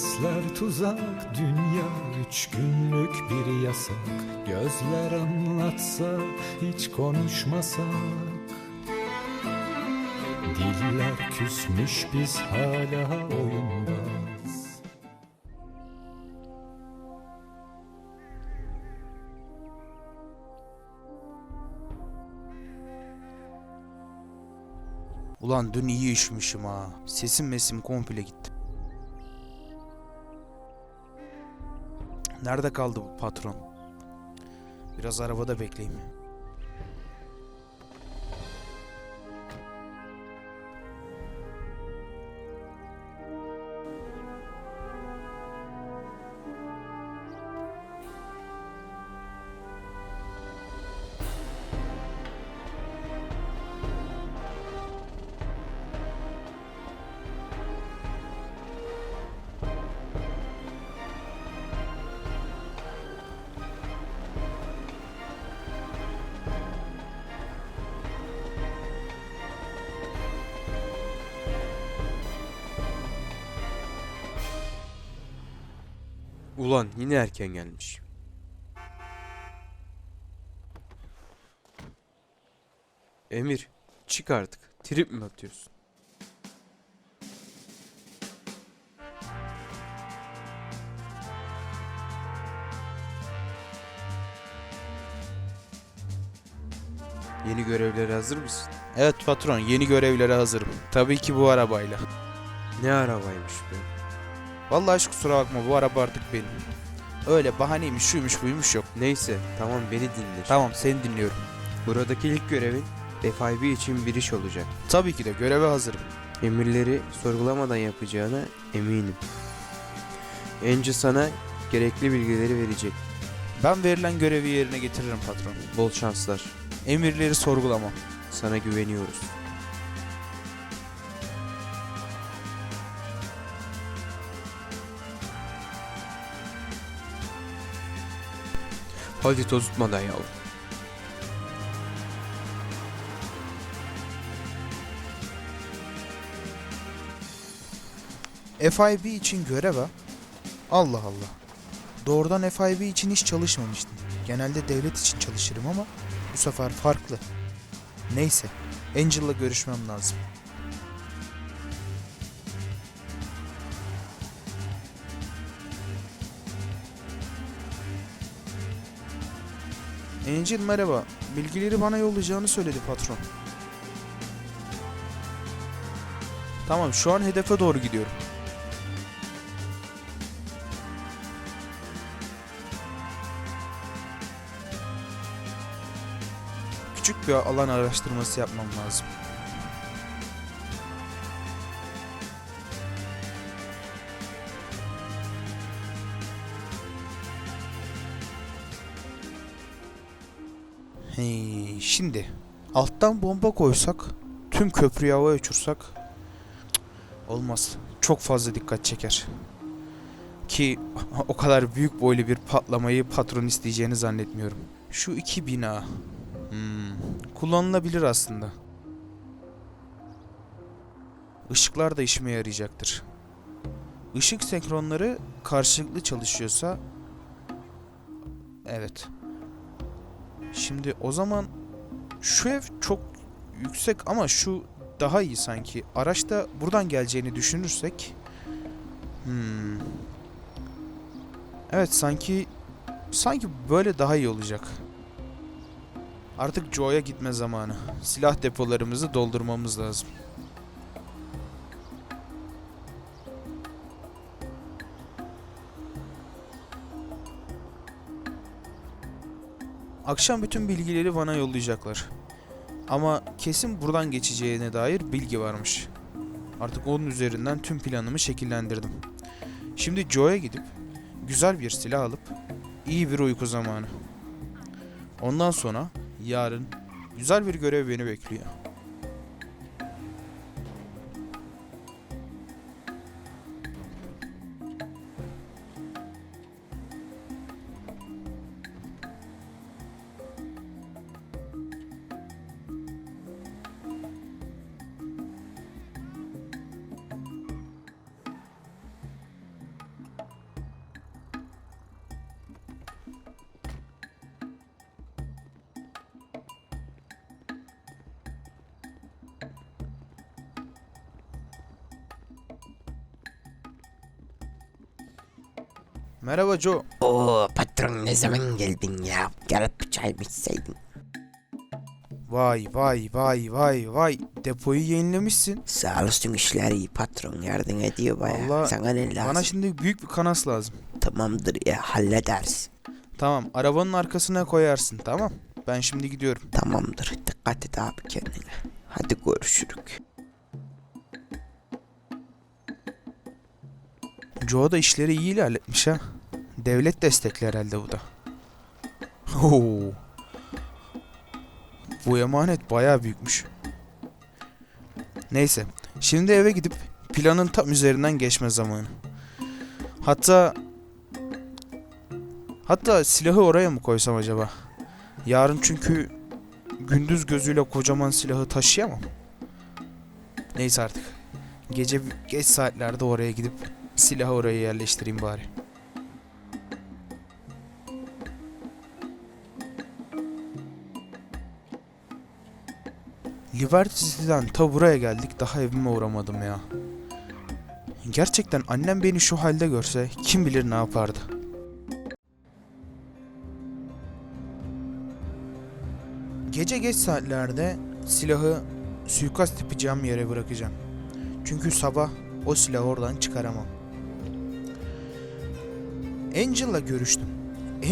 Sesler tuzak, dünya üç günlük bir yasak Gözler anlatsa, hiç konuşmasak Diller küsmüş biz hala oyundayız Ulan dün iyi üşümüşüm ha. Sesim mesim komple gitti. Nerede kaldı bu patron? Biraz arabada bekleyeyim. Ulan yine erken gelmiş. Emir, çık artık. Trip mi atıyorsun? Yeni görevlere hazır mısın? Evet patron yeni görevlere hazırım. Tabii ki bu arabayla. Ne arabaymış be? Vallahi hiç kusura bakma bu araba artık benim. Öyle bahaneymiş şuymuş buymuş yok. Neyse, tamam beni dinle. Tamam seni dinliyorum. Buradaki ilk görevin FIB için bir iş olacak. Tabii ki de göreve hazırım. Emirleri sorgulamadan yapacağına eminim. Angel sana gerekli bilgileri verecek. Ben verilen görevi yerine getiririm patron. Bol şanslar. Emirleri sorgulamam. Sana güveniyoruz. Hadi tozutmadan yavrum. FIB için görev ha? Allah Allah. Doğrudan FIB için hiç çalışmamıştım. Genelde devlet için çalışırım ama bu sefer farklı. Neyse, Angel'la görüşmem lazım. Angel merhaba. Bilgileri bana yollayacağını söyledi patron. Tamam şu an hedefe doğru gidiyorum. Küçük bir alan araştırması yapmam lazım. Hey, şimdi alttan bomba koysak, tüm köprüyü havaya uçursak cık, olmaz. Çok fazla dikkat çeker. Ki o kadar büyük boylu bir patlamayı patron isteyeceğini zannetmiyorum. Şu iki bina. Hmm, kullanılabilir aslında. Işıklar da işime yarayacaktır. Işık senkronları karşılıklı çalışıyorsa Evet. Şimdi o zaman şu ev çok yüksek ama şu daha iyi sanki. Araç da buradan geleceğini düşünürsek hmm. Evet sanki sanki böyle daha iyi olacak. Artık Joe'ya gitme zamanı. Silah depolarımızı doldurmamız lazım. Akşam bütün bilgileri bana yollayacaklar. Ama kesin buradan geçeceğine dair bilgi varmış. Artık onun üzerinden tüm planımı şekillendirdim. Şimdi Joe'ya gidip güzel bir silah alıp iyi bir uyku zamanı. Ondan sonra yarın güzel bir görev beni bekliyor. Merhaba Joe. Oo patron ne zaman geldin ya? Gelip bir çay içseydin? Vay vay vay vay vay. Depoyu yenilemişsin. Sağ olsun işler iyi patron yardım ediyor baya. Vallahi Sana ne lazım? Bana şimdi büyük bir kanas lazım. Tamamdır ya hallederiz. Tamam arabanın arkasına koyarsın tamam. Ben şimdi gidiyorum. Tamamdır dikkat et abi kendine. Hadi görüşürük. Joe da işleri iyi ilerletmiş ha. Devlet destekli herhalde bu da. Oo. Bu emanet bayağı büyükmüş. Neyse. Şimdi eve gidip planın tam üzerinden geçme zamanı. Hatta hatta silahı oraya mı koysam acaba? Yarın çünkü gündüz gözüyle kocaman silahı taşıyamam. Neyse artık. Gece geç saatlerde oraya gidip silahı oraya yerleştireyim bari. Liberty City'den ta buraya geldik daha evime uğramadım ya. Gerçekten annem beni şu halde görse kim bilir ne yapardı. Gece geç saatlerde silahı suikast yapacağım yere bırakacağım. Çünkü sabah o silahı oradan çıkaramam. Angel'la görüştüm.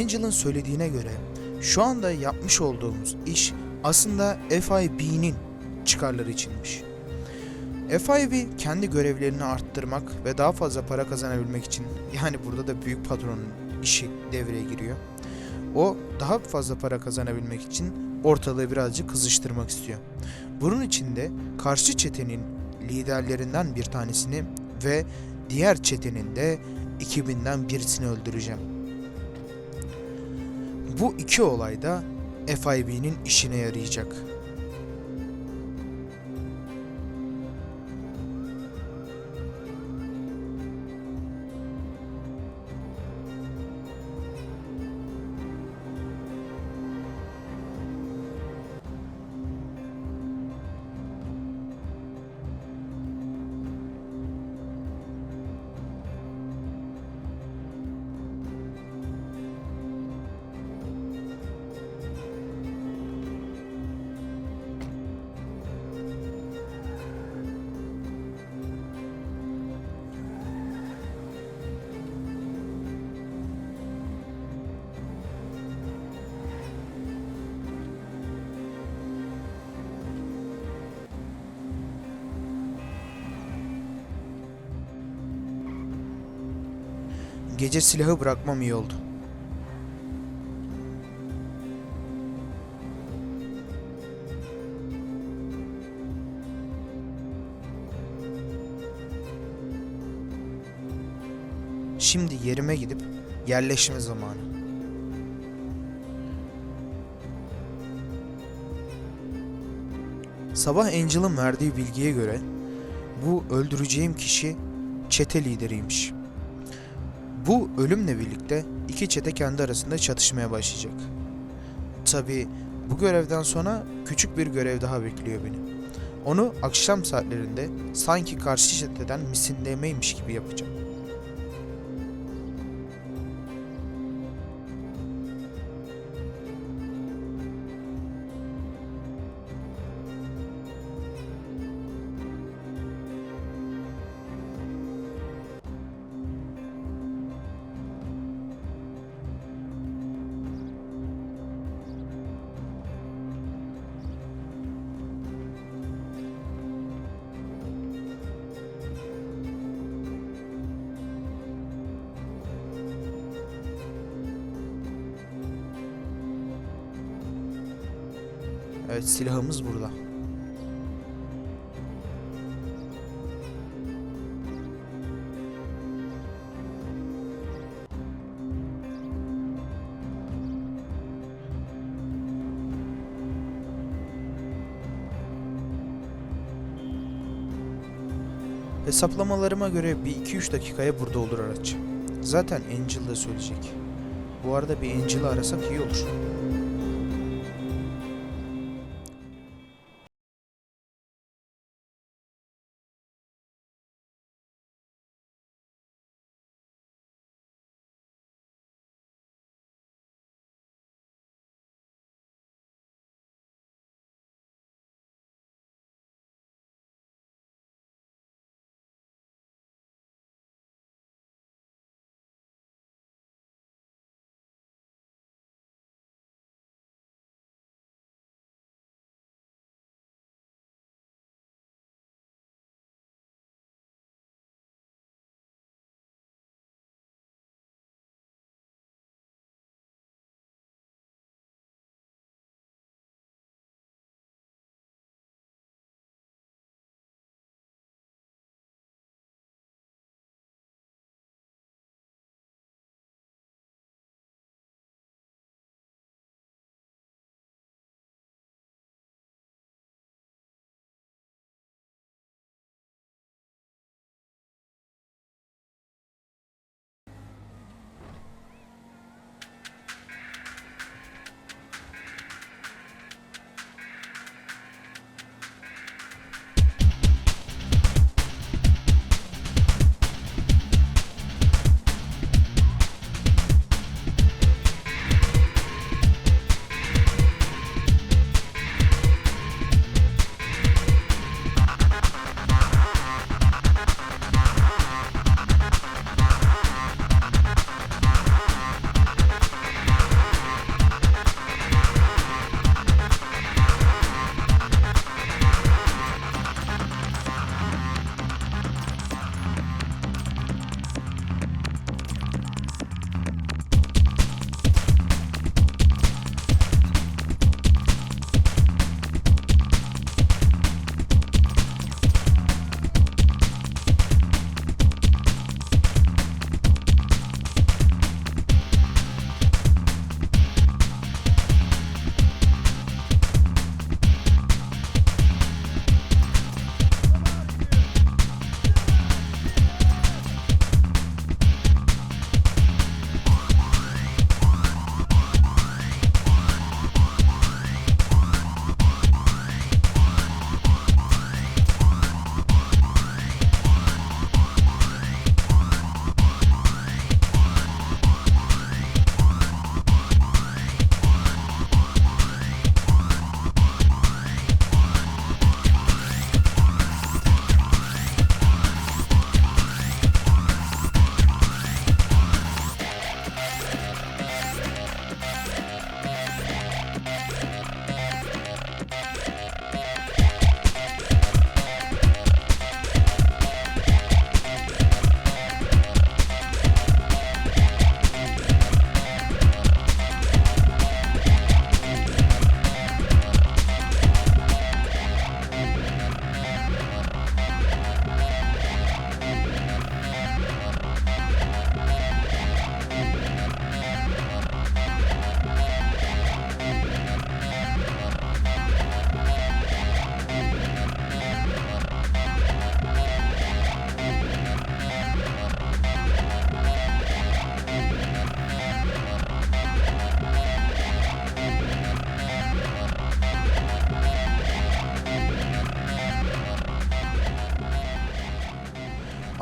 Angel'ın söylediğine göre şu anda yapmış olduğumuz iş aslında FIB'nin çıkarları içinmiş. FIB kendi görevlerini arttırmak ve daha fazla para kazanabilmek için yani burada da büyük patronun işi devreye giriyor. O daha fazla para kazanabilmek için ortalığı birazcık kızıştırmak istiyor. Bunun için de karşı çetenin liderlerinden bir tanesini ve diğer çetenin de ekibinden birisini öldüreceğim. Bu iki olay da FIB'nin işine yarayacak. Gece silahı bırakmam iyi oldu. Şimdi yerime gidip yerleşme zamanı. Sabah Angel'ın verdiği bilgiye göre bu öldüreceğim kişi çete lideriymiş. Bu ölümle birlikte iki çete kendi arasında çatışmaya başlayacak. Tabi bu görevden sonra küçük bir görev daha bekliyor beni. Onu akşam saatlerinde sanki karşı çeteden misindemeymiş gibi yapacağım. Evet silahımız burada. Hesaplamalarıma göre bir 2-3 dakikaya burada olur araç. Zaten Angel da söyleyecek. Bu arada bir Angel'ı arasak iyi olur.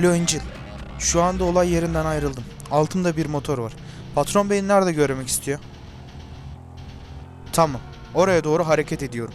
Alo Angel. Şu anda olay yerinden ayrıldım. Altımda bir motor var. Patron beni nerede görmek istiyor? Tamam. Oraya doğru hareket ediyorum.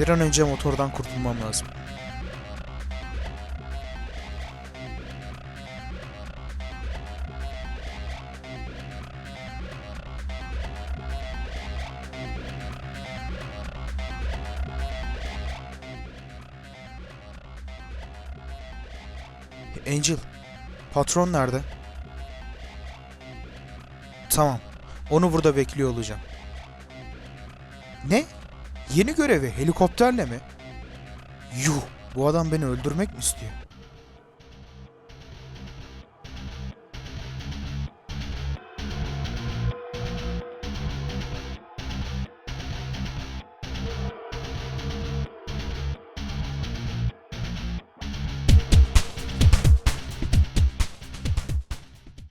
Bir an önce motordan kurtulmam lazım. Angel, patron nerede? Tamam, onu burada bekliyor olacağım. Ne? Yeni görevi helikopterle mi? Yuh, bu adam beni öldürmek mi istiyor?